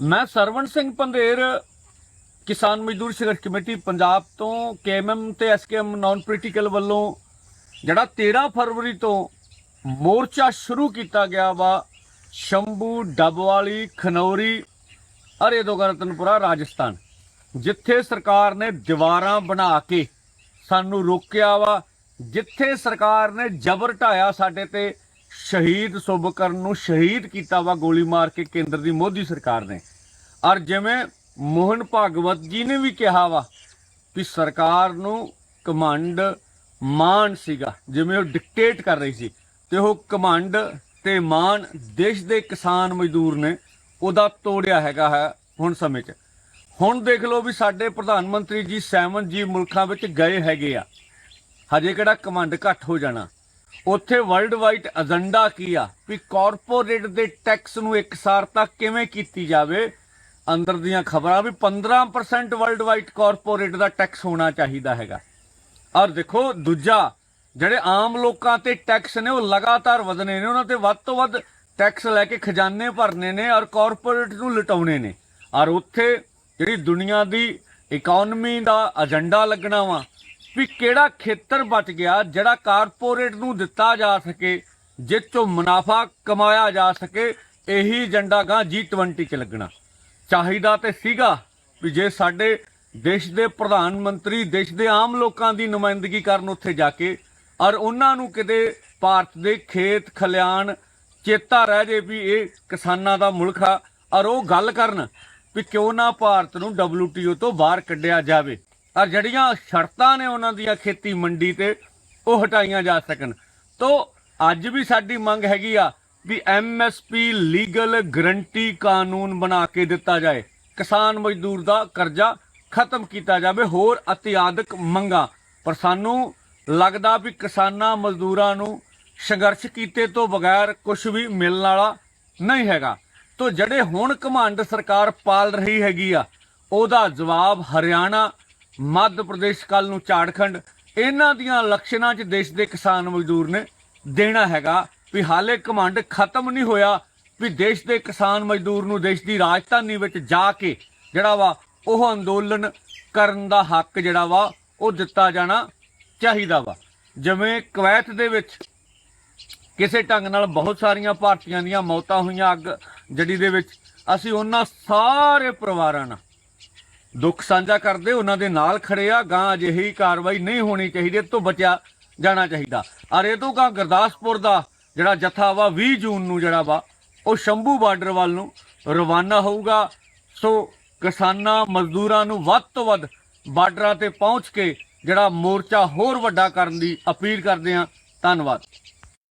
ਮੈਂ ਸਰਵਣ ਸਿੰਘ ਪੰਧੇਰ, ਕਿਸਾਨ ਮਜ਼ਦੂਰ ਸੰਘਰਸ਼ ਕਮੇਟੀ, ਪੰਜਾਬ ਤੋਂ ਕੇਐਮਐਮ ਤੇ ਐਸਕੇਐਮ ਨਾਨ ਪੋਲੀਟੀਕਲ ਵੱਲੋਂ ਜਿਹੜਾ 13 ਫਰਵਰੀ ਤੋਂ ਮੋਰਚਾ ਸ਼ੁਰੂ ਕੀਤਾ ਗਿਆ ਵਾ, ਸ਼ੰਭੂ, ਡੱਬਵਾਲੀ, ਖਨੌਰੀ, ਅਰੇ ਰਤਨਪੁਰਾ, ਰਾਜਸਥਾਨ, ਜਿੱਥੇ ਸਰਕਾਰ ਨੇ ਦੀਵਾਰਾਂ ਬਣਾ ਕੇ ਸਾਨੂੰ ਰੋਕਿਆ ਵਾ, ਜਿੱਥੇ ਸਰਕਾਰ ਨੇ ਜ਼ਬਰ ਢਾਇਆ ਸਾਡੇ ਤੇ ਸ਼ਹੀਦ ਸੁਭਕਰਨ ਨੂੰ ਸ਼ਹੀਦ ਕੀਤਾ ਵਾ ਗੋਲੀ ਮਾਰ ਕੇ ਕੇਂਦਰ ਦੀ ਮੋਦੀ ਸਰਕਾਰ ਨੇ। ਔਰ ਜਿਵੇਂ ਮੋਹਨ ਭਾਗਵਤ ਜੀ ਨੇ ਵੀ ਕਿਹਾ ਵਾ ਕਿ ਸਰਕਾਰ ਨੂੰ ਕਮਾਂਡ ਮਾਨ ਸੀਗਾ, ਜਿਵੇਂ ਉਹ ਡਿਕਟੇਟ ਕਰ ਰਹੀ ਸੀ, ਤੇ ਉਹ ਕਮਾਂਡ ਤੇ ਮਾਨ ਦੇਸ਼ ਦੇ ਕਿਸਾਨ ਮਜ਼ਦੂਰ ਨੇ ਉਹਦਾ ਤੋੜਿਆ ਹੈਗਾ ਹੈ ਹੁਣ ਸਮੇਂ 'ਚ। ਹੁਣ ਦੇਖ ਲਓ ਵੀ ਸਾਡੇ ਪ੍ਰਧਾਨ ਮੰਤਰੀ ਜੀ ਸੈਵਨ ਜੀ ਮੁਲਕਾਂ ਵਿੱਚ ਗਏ ਹੈਗੇ ਆ। ਹਜੇ ਕਿਹੜਾ ਕਮਾਂਡ ਘੱਟ ਹੋ ਜਾਣਾ। ਉੱਥੇ ਵਰਲਡ ਵਾਈਡ ਏਜੰਡਾ ਕੀ ਆ? ਵੀ ਕਾਰਪੋਰੇਟ ਦੇ ਟੈਕਸ ਨੂੰ ਇਕਸਾਰਤਾ ਕਿਵੇਂ ਕੀਤੀ ਜਾਵੇ? ਅੰਦਰ ਦੀਆਂ ਖਬਰਾਂ ਵੀ 15% ਵਰਲਡ ਵਾਈਡ ਕਾਰਪੋਰੇਟ ਦਾ ਟੈਕਸ ਹੋਣਾ ਚਾਹੀਦਾ ਹੈਗਾ। ਔਰ ਦੇਖੋ, ਦੂਜਾ, ਜਿਹੜੇ ਆਮ ਲੋਕਾਂ ਤੇ ਟੈਕਸ ਨੇ, ਉਹ ਲਗਾਤਾਰ ਵਧਨੇ ਨੇ, ਉਹਨਾਂ ਤੇ ਵੱਧ ਤੋਂ ਵੱਧ ਟੈਕਸ ਲੈ ਕੇ ਖਜ਼ਾਨੇ ਭਰਨੇ ਨੇ ਔਰ ਕਾਰਪੋਰੇਟ ਨੂੰ ਲਟਾਉਣੇ ਨੇ। ਔਰ ਉੱਥੇ ਜਿਹੜੀ ਦੁਨੀਆ ਦੀ ਇਕਨੋਮੀ ਦਾ ਏਜੰਡਾ ਲੱਗਣਾ ਵਾ ਵੀ ਕਿਹੜਾ ਖੇਤਰ ਬਚ ਗਿਆ ਜਿਹੜਾ ਕਾਰਪੋਰੇਟ ਨੂੰ ਦਿੱਤਾ ਜਾ ਸਕੇ, ਜਿਸ ਚੋਂ ਮੁਨਾਫਾ ਕਮਾਇਆ ਜਾ ਸਕੇ, ਇਹੀ ਏਜੰਡਾ ਗਾ G20 ਚ ਲੱਗਣਾ। ਚਾਹੀਦਾ ਤੇ ਸੀਗਾ ਵੀ ਜੇ ਸਾਡੇ ਦੇਸ਼ ਦੇ ਪ੍ਰਧਾਨ ਮੰਤਰੀ, ਦੇਸ਼ ਦੇ ਆਮ ਲੋਕਾਂ ਦੀ ਨੁਮਾਇੰਦਗੀ ਕਰਨ ਉੱਥੇ ਜਾ ਕੇ, ਔਰ ਉਹਨਾਂ ਨੂੰ ਕਿਤੇ ਭਾਰਤ ਦੇ ਖੇਤ ਖਲਿਆਣ ਚੇਤਾ ਰਹਿ ਜੇ ਵੀ ਇਹ ਕਿਸਾਨਾਂ ਦਾ ਮੁਲਕ ਆ, ਔਰ ਉਹ ਗੱਲ ਕਰਨ ਵੀ ਕਿਉਂ ਨਾ ਭਾਰਤ ਨੂੰ WTO ਤੋਂ ਬਾਹਰ ਕੱਢਿਆ ਜਾਵੇ। ਔਰ ਜਿਹੜੀਆਂ ਸ਼ਰਤਾਂ ਨੇ ਉਹਨਾਂ ਦੀਆਂ ਖੇਤੀ ਮੰਡੀ ਤੇ, ਉਹ ਹਟਾਈਆਂ ਜਾ ਸਕਣ। ਤੋਂ ਅੱਜ ਵੀ ਸਾਡੀ ਮੰਗ ਹੈਗੀ ਆ ਵੀ ਐਮਐਸਪੀ ਲੀਗਲ ਗਰੰਟੀ ਕਾਨੂੰਨ ਬਣਾ ਕੇ ਦਿੱਤਾ ਜਾਏ। ਕਿਸਾਨ ਮਜ਼ਦੂਰ ਦਾ ਕਰਜ਼ਾ ਖਤਮ ਕੀਤਾ ਜਾਵੇ, ਹੋਰ ਅਤਿਆਦਕ ਮੰਗਾਂ। ਪਰ ਸਾਨੂੰ ਲੱਗਦਾ ਵੀ ਕਿਸਾਨਾਂ ਮਜ਼ਦੂਰਾਂ ਨੂੰ ਸੰਘਰਸ਼ ਕੀਤੇ ਤੋਂ ਬਗੈਰ ਕੁਝ ਵੀ ਮਿਲਣ ਵਾਲਾ ਨਹੀਂ ਹੈਗਾ। ਤੋਂ ਜਿਹੜੇ ਹੁਣ ਕਮਾਂਡ ਸਰਕਾਰ ਪਾਲ ਰਹੀ ਹੈਗੀ ਆ, ਉਹਦਾ ਜਵਾਬ ਹਰਿਆਣਾ ਮੱਧ ਪ੍ਰਦੇਸ਼ ਕੱਲ ਨੂੰ ਝਾੜਖੰਡ, ਇਹਨਾਂ ਦੀਆਂ ਇਲੈਕਸ਼ਨਾਂ 'ਚ ਦੇਸ਼ ਦੇ ਕਿਸਾਨ ਮਜ਼ਦੂਰ ਨੇ ਦੇਣਾ ਹੈਗਾ ਵੀ ਹਾਲੇ ਘਮੰਡ ਖਤਮ ਨਹੀਂ ਹੋਇਆ ਵੀ ਦੇਸ਼ ਦੇ ਕਿਸਾਨ ਮਜ਼ਦੂਰ ਨੂੰ ਦੇਸ਼ ਦੀ ਰਾਜਧਾਨੀ ਵਿੱਚ ਜਾ ਕੇ ਜਿਹੜਾ ਵਾ ਉਹ ਅੰਦੋਲਨ ਕਰਨ ਦਾ ਹੱਕ ਜਿਹੜਾ ਵਾ ਉਹ ਦਿੱਤਾ ਜਾਣਾ ਚਾਹੀਦਾ ਵਾ। ਜਿਵੇਂ ਕਵੈਤ ਦੇ ਵਿੱਚ ਕਿਸੇ ਢੰਗ ਨਾਲ ਬਹੁਤ ਸਾਰੀਆਂ ਭਾਰਤੀਆਂ ਦੀਆਂ ਮੌਤਾਂ ਹੋਈਆਂ ਅੱਗ, ਜੜੀ ਦੇ ਵਿੱਚ, ਅਸੀਂ ਉਹਨਾਂ ਸਾਰੇ ਪਰਿਵਾਰਾਂ ਨਾਲ ਦੁੱਖ ਸਾਂਝਾ ਕਰਦੇ, ਉਹਨਾਂ ਦੇ ਨਾਲ ਖੜੇ ਆ ਗਾਂ ਅਜਿਹੀ ਕਾਰਵਾਈ ਨਹੀਂ ਹੋਣੀ ਚਾਹੀਦੀ, ਇਹ ਤੋਂ ਬਚਿਆ ਜਾਣਾ ਚਾਹੀਦਾ। ਔਰ ਇਹ ਤੋਂ ਗਾਂ ਗੁਰਦਾਸਪੁਰ ਦਾ ਜਿਹੜਾ ਜਥਾ ਵਾ 20 ਜੂਨ ਨੂੰ ਜਿਹੜਾ ਵਾ, ਉਹ ਸ਼ੰਭੂ ਬਾਰਡਰ ਵੱਲ ਨੂੰ ਰਵਾਨਾ ਹੋਊਗਾ। ਸੋ ਕਿਸਾਨਾਂ, ਮਜ਼ਦੂਰਾਂ ਨੂੰ ਵੱਧ ਤੋਂ ਵੱਧ ਬਾਰਡਰਾਂ ਤੇ ਪਹੁੰਚ ਕੇ ਜਿਹੜਾ ਮੋਰਚਾ ਹੋਰ ਵੱਡਾ ਕਰਨ ਦੀ ਅਪੀਲ ਕਰਦੇ ਹਾਂ। ਧੰਨਵਾਦ।